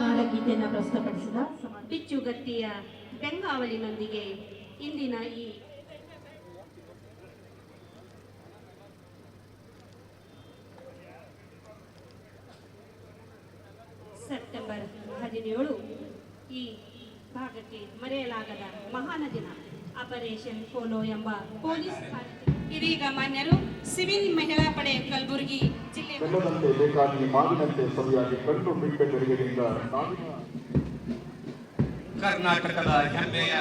ನಾಡಗೀತೆಯನ್ನು ಪ್ರಸ್ತುತಪಡಿಸಿದ ಬೆಂಗಾವಲಿನೊಂದಿಗೆ ಇಂದಿನ ಈ ಸೆಪ್ಟೆಂಬರ್ ಹದಿನೇಳು ಈ ಭಾಗಕ್ಕೆ ಮರೆಯಲಾಗದ ಮಹಾನ ದಿನ ಆಪರೇಷನ್ ಪೋಲೋ ಎಂಬ ಪೊಲೀಸ್ ಕಾರ್ಯಕ್ರಮ. ಇದೀಗ ಮಾನ್ಯರು ಸಿವಿಲ್ ಮಹಿಳಾ ಪಡೆ ಕಲಬುರಗಿ ಜಿಲ್ಲೆ ಬೆಲ್ಲದಂತೆ ಬೇಕಾಗಿ ಮಾವಿನಂತೆ ಸರಿಯಾಗಿ ಕಂಡು ಬಿಟ್ಟೆ ಬೆಳಗಿನಿಂದ ನಾವಿನ ಕರ್ನಾಟಕದ ಹೆಮ್ಮೆಯ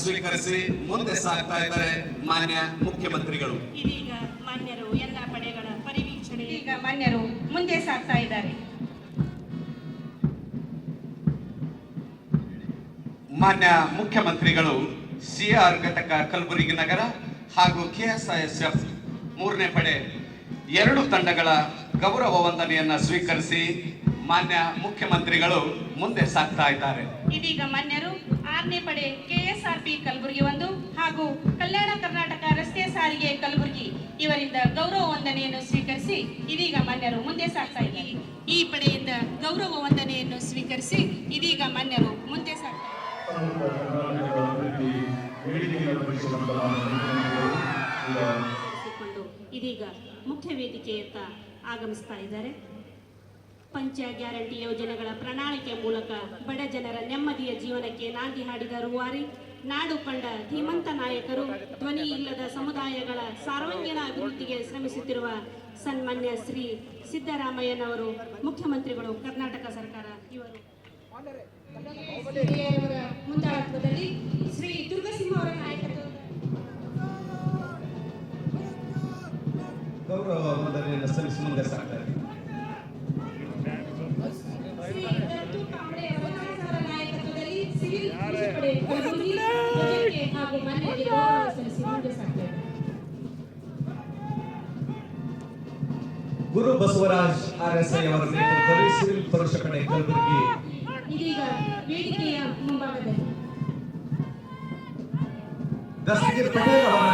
ಸ್ವೀಕರಿಸಿ ಮುಂದೆ ಸಾಗ್ತಾ ಇದ್ದಾರೆ ಮಾನ್ಯ ಮುಖ್ಯಮಂತ್ರಿಗಳು. ಇದೀಗ ಮಾನ್ಯರು ಎಲ್ಲ ಪಡೆಗಳ ಪರಿವೀಕ್ಷಣೆ. ಈಗ ಮಾನ್ಯರು ಮುಂದೆ ಸಾಗ್ತಾ ಇದ್ದಾರೆ. ಮಾನ್ಯ ಮುಖ್ಯಮಂತ್ರಿಗಳು ಸಿಆರ್ ಘಟಕ ಕಲಬುರಗಿ ನಗರ ಹಾಗೂ ಕೆಎಸ್ಐಎಸ್ಎಫ್ ಮೂರನೇ ಪಡೆ ಎರಡು ತಂಡಗಳ ಗೌರವ ವಂದನೆಯನ್ನು ಸ್ವೀಕರಿಸಿ ಮಾನ್ಯ ಮುಖ್ಯಮಂತ್ರಿಗಳು ಮುಂದೆ ಸಾಗ್ತಾ ಇದ್ದಾರೆ. ಇದೀಗ ಮಾನ್ಯರು ಆರನೇ ಪಡೆ ಕೆಎಸ್ಆರ್ಪಿ ಕಲಬುರಗಿ ಒಂದು ಹಾಗೂ ಕಲ್ಯಾಣ ಕರ್ನಾಟಕ ರಸ್ತೆ ಸಾರಿಗೆ ಕಲಬುರಗಿ ಇವರಿಂದ ಗೌರವ ವಂದನೆಯನ್ನು ಸ್ವೀಕರಿಸಿ ಇದೀಗ ಮಾನ್ಯರು ಮುಂದೆ ಸಾಗ್ತಾ ಇದ್ದಾರೆ. ಈ ಪಡೆಯಿಂದ ಗೌರವ ವಂದನೆಯನ್ನು ಸ್ವೀಕರಿಸಿ ಇದೀಗ ಮಾನ್ಯರು ಮುಂದೆ ಸಾಗ್ತಾ ಇದ್ದಾರೆ. ಇದೀಗ ಮುಖ್ಯ ವೇದಿಕೆಯತ್ತ ಆಗಮಿಸ್ತಾ ಇದ್ದಾರೆ. ಪಂಚ ಗ್ಯಾರಂಟಿ ಯೋಜನೆಗಳ ಪ್ರಣಾಳಿಕೆ ಮೂಲಕ ಬಡ ಜನರ ನೆಮ್ಮದಿಯ ಜೀವನಕ್ಕೆ ನಾಂದಿ ಹಾಡಿದ ರೂವಾರಿ ನಾಡು ಕಂಡ ಧೀಮಂತ ನಾಯಕರು ಧ್ವನಿ ಇಲ್ಲದ ಸಮುದಾಯಗಳ ಸಾರ್ವಾಂಗೀಣ ಅಭಿವೃದ್ಧಿಗೆ ಶ್ರಮಿಸುತ್ತಿರುವ ಸನ್ಮಾನ್ಯ ಶ್ರೀ ಸಿದ್ದರಾಮಯ್ಯನವರು ಮುಖ್ಯಮಂತ್ರಿಗಳು ಕರ್ನಾಟಕ ಸರ್ಕಾರ ಇವರು. ಧ್ವಜಕ್ಕೆ ಹಾಗೂ ಮಾನ್ಯರಿಗೆ ಗೌರವ ಸಲ್ಲಿಸಿ ಮುಂದೆ ಸಾಗ್ತಾ ಇದ್ದಾರೆ ಗುರು ಬಸವರಾಜ್ ಆರ್ಎಸ್ಐ ಅವರ ನೇತೃತ್ವದಲ್ಲಿ ಸಿವಿಲ್ ಪುರುಷ ಪಡೆ ಕಲಬುರಗಿ ಇದೀಗ ವೇದಿಕೆಯ ಮುಂಭಾಗದಲ್ಲಿ ದಸ್ತಗಿರ್ ಪಟೇಲ್ ಅವರ